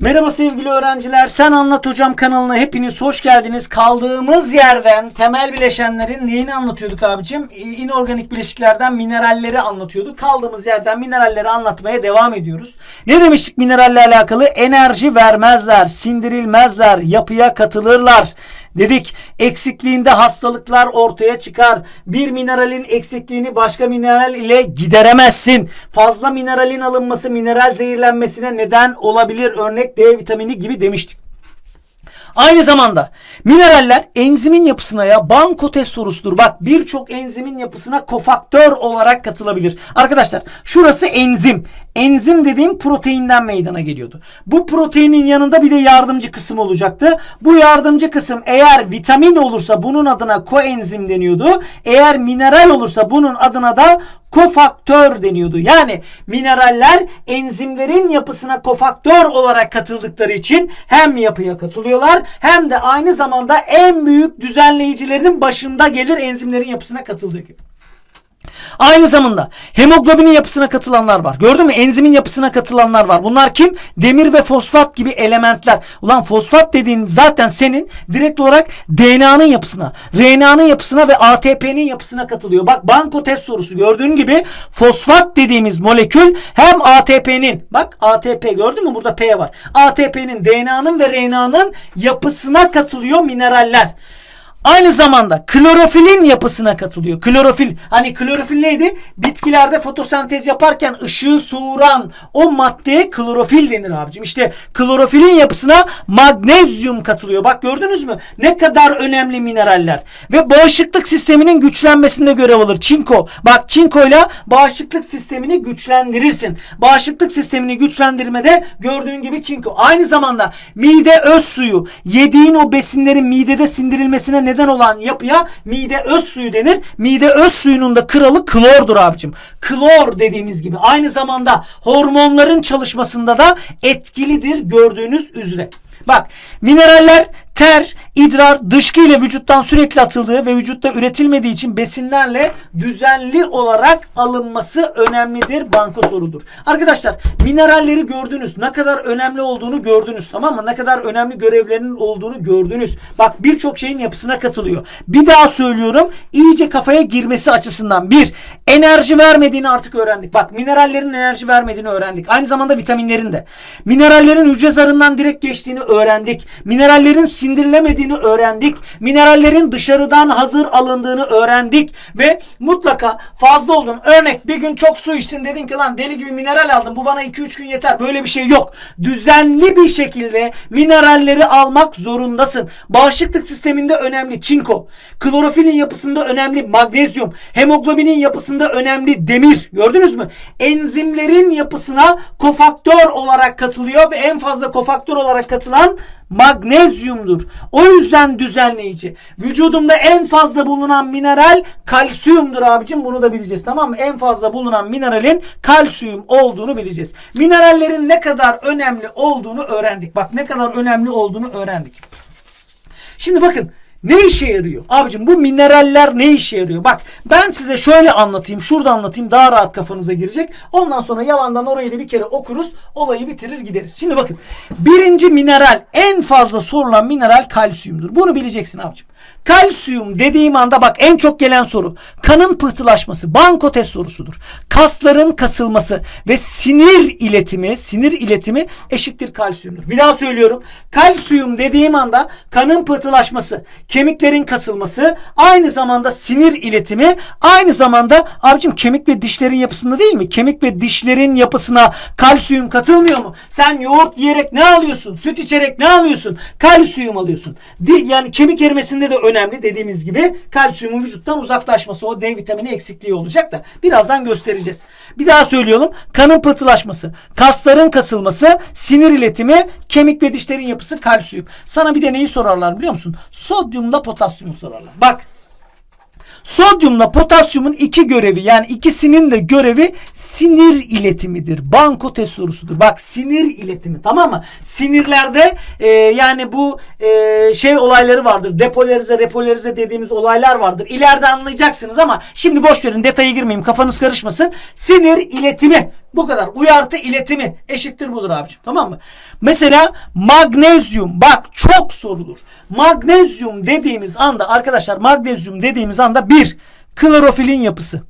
Merhaba sevgili öğrenciler. Sen Anlat Hocam kanalına hepiniz hoş geldiniz. Kaldığımız yerden temel bileşenlerin neyini anlatıyorduk abicim? İnorganik bileşiklerden mineralleri anlatıyorduk. Kaldığımız yerden mineralleri anlatmaya devam ediyoruz. Ne demiştik mineralle alakalı? Enerji vermezler, sindirilmezler, yapıya katılırlar. Dedik eksikliğinde hastalıklar ortaya çıkar. Bir mineralin eksikliğini başka mineral ile gideremezsin. Fazla mineralin alınması mineral zehirlenmesine neden olabilir. Örnek D vitamini gibi demiştik. Aynı zamanda mineraller enzimin yapısına ya banko test sorusudur. Bak birçok enzimin yapısına kofaktör olarak katılabilir. Arkadaşlar şurası enzim. Enzim dediğim proteinden meydana geliyordu. Bu proteinin yanında bir de yardımcı kısım olacaktı. Bu yardımcı kısım eğer vitamin olursa bunun adına koenzim deniyordu. Eğer mineral olursa bunun adına da kofaktör deniyordu. Yani mineraller enzimlerin yapısına kofaktör olarak katıldıkları için hem yapıya katılıyorlar hem de aynı zamanda en büyük düzenleyicilerin başında gelir enzimlerin yapısına katıldığı gibi. Aynı zamanda hemoglobinin yapısına katılanlar var. Gördün mü? Enzimin yapısına katılanlar var. Bunlar kim? Demir ve fosfat gibi elementler. Ulan fosfat dediğin zaten senin direkt olarak DNA'nın yapısına, RNA'nın yapısına ve ATP'nin yapısına katılıyor. Bak banko test sorusu gördüğün gibi fosfat dediğimiz molekül hem ATP'nin bak ATP gördün mü? Burada P var. ATP'nin DNA'nın ve RNA'nın yapısına katılıyor mineraller. Aynı zamanda klorofilin yapısına katılıyor. Klorofil. Hani klorofil neydi? Bitkilerde fotosentez yaparken ışığı soğuran o maddeye klorofil denir abicim. İşte klorofilin yapısına magnezyum katılıyor. Bak gördünüz mü? Ne kadar önemli mineraller. Ve bağışıklık sisteminin güçlenmesinde görev alır. Çinko. Bak çinkoyla bağışıklık sistemini güçlendirirsin. Bağışıklık sistemini güçlendirmede gördüğün gibi çinko. Aynı zamanda mide öz suyu. Yediğin o besinlerin midede sindirilmesine neden olan yapıya mide öz suyu denir. Mide öz suyunun da kralı klordur abicim. Klor dediğimiz gibi aynı zamanda hormonların çalışmasında da etkilidir gördüğünüz üzere. Bak mineraller ter, idrar, dışkı ile vücuttan sürekli atıldığı ve vücutta üretilmediği için besinlerle düzenli olarak alınması önemlidir. Banko sorudur. Arkadaşlar mineralleri gördünüz. Ne kadar önemli olduğunu gördünüz. Tamam mı? Ne kadar önemli görevlerinin olduğunu gördünüz. Bak birçok şeyin yapısına katılıyor. Bir daha söylüyorum. iyice kafaya girmesi açısından. Bir, enerji vermediğini artık öğrendik. Bak minerallerin enerji vermediğini öğrendik. Aynı zamanda vitaminlerin de. Minerallerin hücre zarından direkt geçtiğini öğrendik. Minerallerin sindirilemediğini öğrendik. Minerallerin dışarıdan hazır alındığını öğrendik. Ve mutlaka fazla oldun. Örnek bir gün çok su içtin dedin ki lan deli gibi mineral aldım. Bu bana 2-3 gün yeter. Böyle bir şey yok. Düzenli bir şekilde mineralleri almak zorundasın. Bağışıklık sisteminde önemli çinko. Klorofilin yapısında önemli magnezyum. Hemoglobinin yapısında önemli demir. Gördünüz mü? Enzimlerin yapısına kofaktör olarak katılıyor ve en fazla kofaktör olarak katılan magnezyumdur. O yüzden düzenleyici. Vücudumda en fazla bulunan mineral kalsiyumdur abicim. Bunu da bileceğiz tamam mı? En fazla bulunan mineralin kalsiyum olduğunu bileceğiz. Minerallerin ne kadar önemli olduğunu öğrendik. Bak ne kadar önemli olduğunu öğrendik. Şimdi bakın ne işe yarıyor? Abicim bu mineraller ne işe yarıyor? Bak ben size şöyle anlatayım. Şurada anlatayım. Daha rahat kafanıza girecek. Ondan sonra yalandan orayı da bir kere okuruz. Olayı bitirir gideriz. Şimdi bakın. Birinci mineral en fazla sorulan mineral kalsiyumdur. Bunu bileceksin abicim. Kalsiyum dediğim anda bak en çok gelen soru. Kanın pıhtılaşması. Banko test sorusudur. Kasların kasılması ve sinir iletimi, sinir iletimi eşittir kalsiyumdur. Bir daha söylüyorum. Kalsiyum dediğim anda kanın pıhtılaşması, kemiklerin kasılması, aynı zamanda sinir iletimi, aynı zamanda abicim kemik ve dişlerin yapısında değil mi? Kemik ve dişlerin yapısına kalsiyum katılmıyor mu? Sen yoğurt yiyerek ne alıyorsun? Süt içerek ne alıyorsun? Kalsiyum alıyorsun. Yani kemik erimesinde de önemli dediğimiz gibi kalsiyumun vücuttan uzaklaşması o D vitamini eksikliği olacak da birazdan göstereceğiz. Bir daha söylüyorum. Kanın pıhtılaşması, kasların kasılması, sinir iletimi, kemik ve dişlerin yapısı kalsiyum. Sana bir de neyi sorarlar biliyor musun? Sodyumla potasyumu sorarlar. Bak Sodyumla potasyumun iki görevi yani ikisinin de görevi sinir iletimidir. Banko test sorusudur. Bak sinir iletimi tamam mı? Sinirlerde e, yani bu e, şey olayları vardır. Depolarize repolarize dediğimiz olaylar vardır. İleride anlayacaksınız ama şimdi boş verin detaya girmeyeyim kafanız karışmasın. Sinir iletimi bu kadar. Uyartı iletimi eşittir budur abicim tamam mı? Mesela magnezyum bak çok sorulur. Magnezyum dediğimiz anda arkadaşlar magnezyum dediğimiz anda bir klorofilin yapısı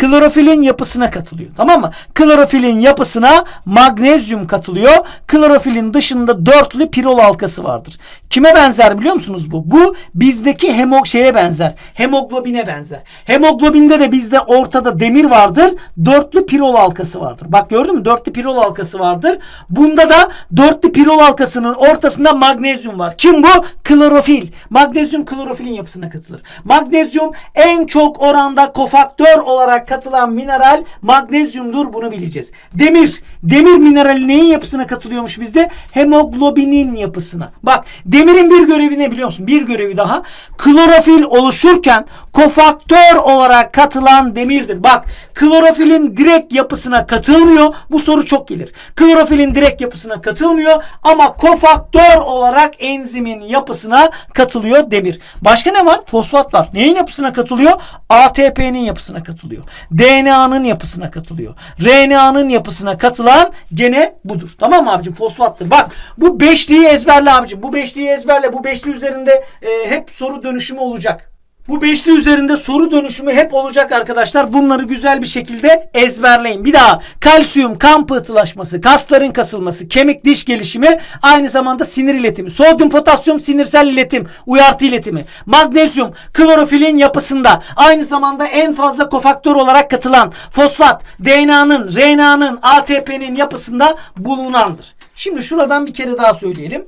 klorofilin yapısına katılıyor. Tamam mı? Klorofilin yapısına magnezyum katılıyor. Klorofilin dışında dörtlü pirol halkası vardır. Kime benzer biliyor musunuz bu? Bu bizdeki hemo şeye benzer. Hemoglobine benzer. Hemoglobinde de bizde ortada demir vardır. Dörtlü pirol halkası vardır. Bak gördün mü? Dörtlü pirol halkası vardır. Bunda da dörtlü pirol halkasının ortasında magnezyum var. Kim bu? Klorofil. Magnezyum klorofilin yapısına katılır. Magnezyum en çok oranda kofaktör olarak katılan mineral magnezyumdur. Bunu bileceğiz. Demir. Demir minerali neyin yapısına katılıyormuş bizde? Hemoglobinin yapısına. Bak demirin bir görevi ne biliyor musun? Bir görevi daha. Klorofil oluşurken kofaktör olarak katılan demirdir. Bak klorofilin direkt yapısına katılmıyor. Bu soru çok gelir. Klorofilin direkt yapısına katılmıyor ama kofaktör olarak enzimin yapısına katılıyor demir. Başka ne var? Fosfatlar. Neyin yapısına katılıyor? ATP'nin yapısına katılıyor. DNA'nın yapısına katılıyor. RNA'nın yapısına katılan gene budur. Tamam mı abicim? Fosfattır. Bak bu beşliği ezberle abicim. Bu beşliği ezberle. Bu beşli üzerinde e, hep soru dönüşümü olacak. Bu beşli üzerinde soru dönüşümü hep olacak arkadaşlar. Bunları güzel bir şekilde ezberleyin. Bir daha kalsiyum, kan pıhtılaşması, kasların kasılması, kemik diş gelişimi, aynı zamanda sinir iletimi. Sodyum, potasyum sinirsel iletim, uyartı iletimi. Magnezyum, klorofilin yapısında aynı zamanda en fazla kofaktör olarak katılan fosfat, DNA'nın, RNA'nın, ATP'nin yapısında bulunandır. Şimdi şuradan bir kere daha söyleyelim.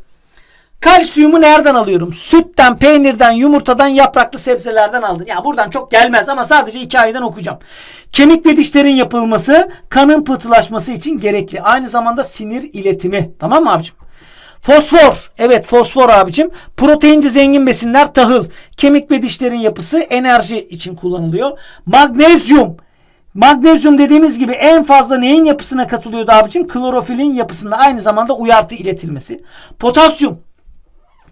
Kalsiyumu nereden alıyorum? Sütten, peynirden, yumurtadan, yapraklı sebzelerden aldın. Ya buradan çok gelmez ama sadece hikayeden okuyacağım. Kemik ve dişlerin yapılması kanın pıhtılaşması için gerekli. Aynı zamanda sinir iletimi. Tamam mı abicim? Fosfor. Evet fosfor abicim. Proteinci zengin besinler tahıl. Kemik ve dişlerin yapısı enerji için kullanılıyor. Magnezyum. Magnezyum dediğimiz gibi en fazla neyin yapısına katılıyordu abicim? Klorofilin yapısında aynı zamanda uyartı iletilmesi. Potasyum.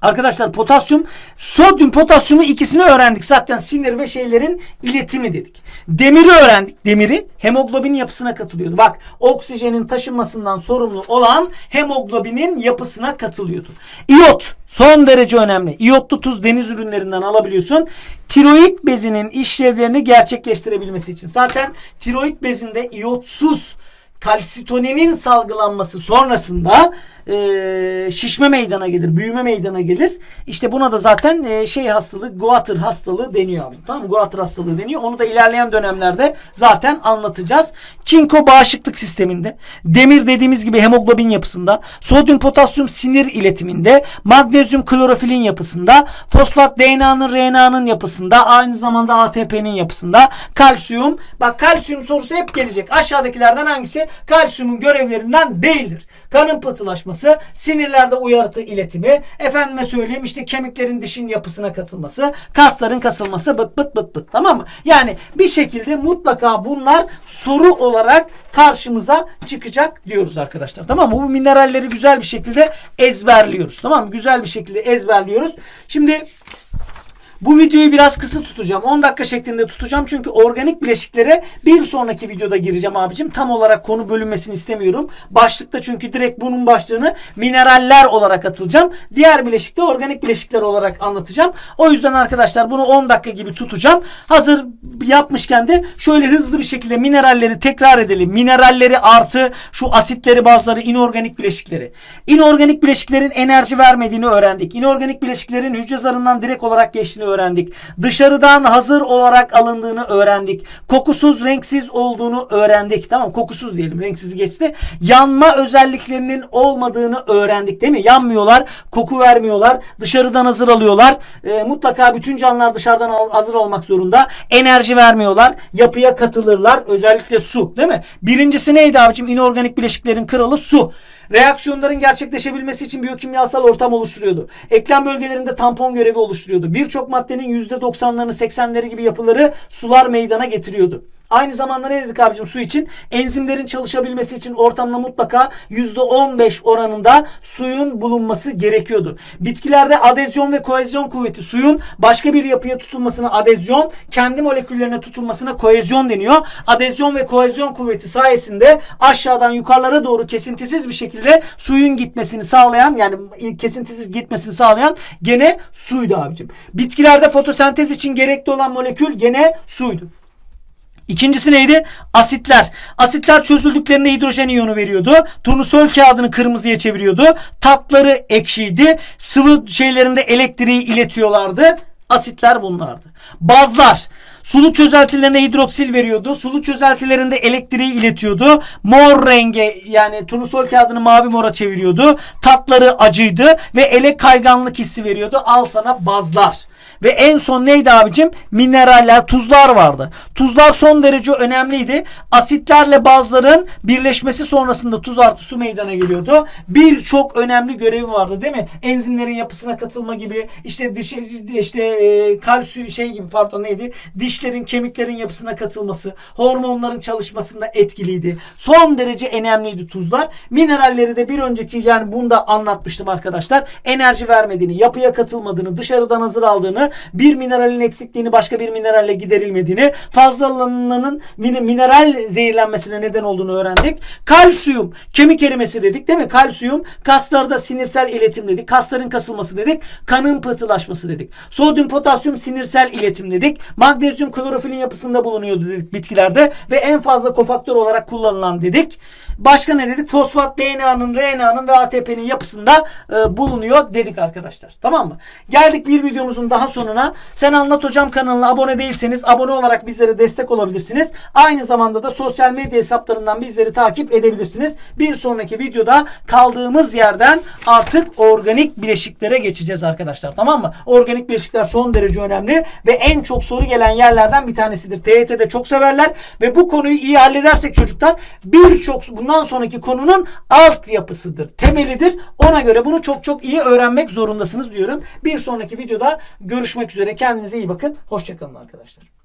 Arkadaşlar potasyum, sodyum potasyumu ikisini öğrendik. Zaten sinir ve şeylerin iletimi dedik. Demiri öğrendik. Demiri hemoglobinin yapısına katılıyordu. Bak oksijenin taşınmasından sorumlu olan hemoglobinin yapısına katılıyordu. İyot son derece önemli. İyotlu tuz deniz ürünlerinden alabiliyorsun. Tiroid bezinin işlevlerini gerçekleştirebilmesi için. Zaten tiroid bezinde iyotsuz kalsitonin salgılanması sonrasında e, şişme meydana gelir, büyüme meydana gelir. İşte buna da zaten e, şey hastalığı, Goiter hastalığı deniyor abi. Tamam mı? Goiter hastalığı deniyor. Onu da ilerleyen dönemlerde zaten anlatacağız. Çinko bağışıklık sisteminde, demir dediğimiz gibi hemoglobin yapısında, sodyum potasyum sinir iletiminde, magnezyum klorofilin yapısında, fosfat DNA'nın RNA'nın yapısında, aynı zamanda ATP'nin yapısında, kalsiyum. Bak kalsiyum sorusu hep gelecek. Aşağıdakilerden hangisi kalsiyumun görevlerinden değildir? Kanın pıhtılaşması, sinirlerde uyarıtı iletimi, efendime söyleyeyim işte kemiklerin dişin yapısına katılması, kasların kasılması bıt bıt bıt bıt tamam mı? Yani bir şekilde mutlaka bunlar soru olarak karşımıza çıkacak diyoruz arkadaşlar. Tamam mı? Bu mineralleri güzel bir şekilde ezberliyoruz. Tamam mı? Güzel bir şekilde ezberliyoruz. Şimdi bu videoyu biraz kısa tutacağım. 10 dakika şeklinde tutacağım. Çünkü organik bileşiklere bir sonraki videoda gireceğim abicim. Tam olarak konu bölünmesini istemiyorum. Başlıkta çünkü direkt bunun başlığını mineraller olarak atılacağım. Diğer bileşikte organik bileşikler olarak anlatacağım. O yüzden arkadaşlar bunu 10 dakika gibi tutacağım. Hazır yapmışken de şöyle hızlı bir şekilde mineralleri tekrar edelim. Mineralleri artı şu asitleri bazıları inorganik bileşikleri. İnorganik bileşiklerin enerji vermediğini öğrendik. İnorganik bileşiklerin hücre zarından direkt olarak geçtiğini öğrendik. Dışarıdan hazır olarak alındığını öğrendik. Kokusuz, renksiz olduğunu öğrendik. Tamam kokusuz diyelim renksiz geçti. Yanma özelliklerinin olmadığını öğrendik değil mi? Yanmıyorlar, koku vermiyorlar. Dışarıdan hazır alıyorlar. E, mutlaka bütün canlılar dışarıdan hazır olmak zorunda. Enerji vermiyorlar. Yapıya katılırlar. Özellikle su değil mi? Birincisi neydi abicim? İnorganik bileşiklerin kralı su. Reaksiyonların gerçekleşebilmesi için biyokimyasal ortam oluşturuyordu. Eklem bölgelerinde tampon görevi oluşturuyordu. Birçok maddenin %90'larını 80'leri gibi yapıları sular meydana getiriyordu. Aynı zamanda ne dedik abicim su için? Enzimlerin çalışabilmesi için ortamda mutlaka %15 oranında suyun bulunması gerekiyordu. Bitkilerde adezyon ve kohezyon kuvveti suyun başka bir yapıya tutulmasına adezyon, kendi moleküllerine tutulmasına kohezyon deniyor. Adezyon ve kohezyon kuvveti sayesinde aşağıdan yukarılara doğru kesintisiz bir şekilde suyun gitmesini sağlayan yani kesintisiz gitmesini sağlayan gene suydu abicim. Bitkilerde fotosentez için gerekli olan molekül gene suydu. İkincisi neydi? Asitler. Asitler çözüldüklerinde hidrojen iyonu veriyordu. Turnusol kağıdını kırmızıya çeviriyordu. Tatları ekşiydi. Sıvı şeylerinde elektriği iletiyorlardı. Asitler bunlardı. Bazlar. Sulu çözeltilerine hidroksil veriyordu. Sulu çözeltilerinde elektriği iletiyordu. Mor renge yani turnusol kağıdını mavi mora çeviriyordu. Tatları acıydı ve ele kayganlık hissi veriyordu. Al sana bazlar. Ve en son neydi abicim? Mineraller, tuzlar vardı. Tuzlar son derece önemliydi. Asitlerle bazların birleşmesi sonrasında tuz artı su meydana geliyordu. Birçok önemli görevi vardı değil mi? Enzimlerin yapısına katılma gibi işte diş işte e, kalsiyum şey gibi pardon neydi? Dişlerin, kemiklerin yapısına katılması, hormonların çalışmasında etkiliydi. Son derece önemliydi tuzlar. Mineralleri de bir önceki yani bunda anlatmıştım arkadaşlar. Enerji vermediğini, yapıya katılmadığını, dışarıdan hazır aldığını, bir mineralin eksikliğini başka bir mineralle giderilmediğini, fazlalığının min- mineral zehirlenmesine neden olduğunu öğrendik. Kalsiyum, kemik erimesi dedik değil mi? Kalsiyum, kaslarda sinirsel iletim dedik. Kasların kasılması dedik. Kanın pıhtılaşması dedik. Sodyum, potasyum sinirsel iletim dedik. Magnezyum klorofilin yapısında bulunuyordu dedik bitkilerde ve en fazla kofaktör olarak kullanılan dedik. Başka ne dedik? Fosfat DNA'nın, RNA'nın ve ATP'nin yapısında e, bulunuyor dedik arkadaşlar. Tamam mı? Geldik bir videomuzun daha sonuna. Sen Anlat Hocam kanalına abone değilseniz abone olarak bizlere destek olabilirsiniz. Aynı zamanda da sosyal medya hesaplarından bizleri takip edebilirsiniz. Bir sonraki videoda kaldığımız yerden artık organik bileşiklere geçeceğiz arkadaşlar. Tamam mı? Organik bileşikler son derece önemli ve en çok soru gelen yerlerden bir tanesidir. TYT'de çok severler ve bu konuyu iyi halledersek çocuklar birçok bundan sonraki konunun altyapısıdır, temelidir. Ona göre bunu çok çok iyi öğrenmek zorundasınız diyorum. Bir sonraki videoda görüşmek üzere. Kendinize iyi bakın. Hoşçakalın arkadaşlar.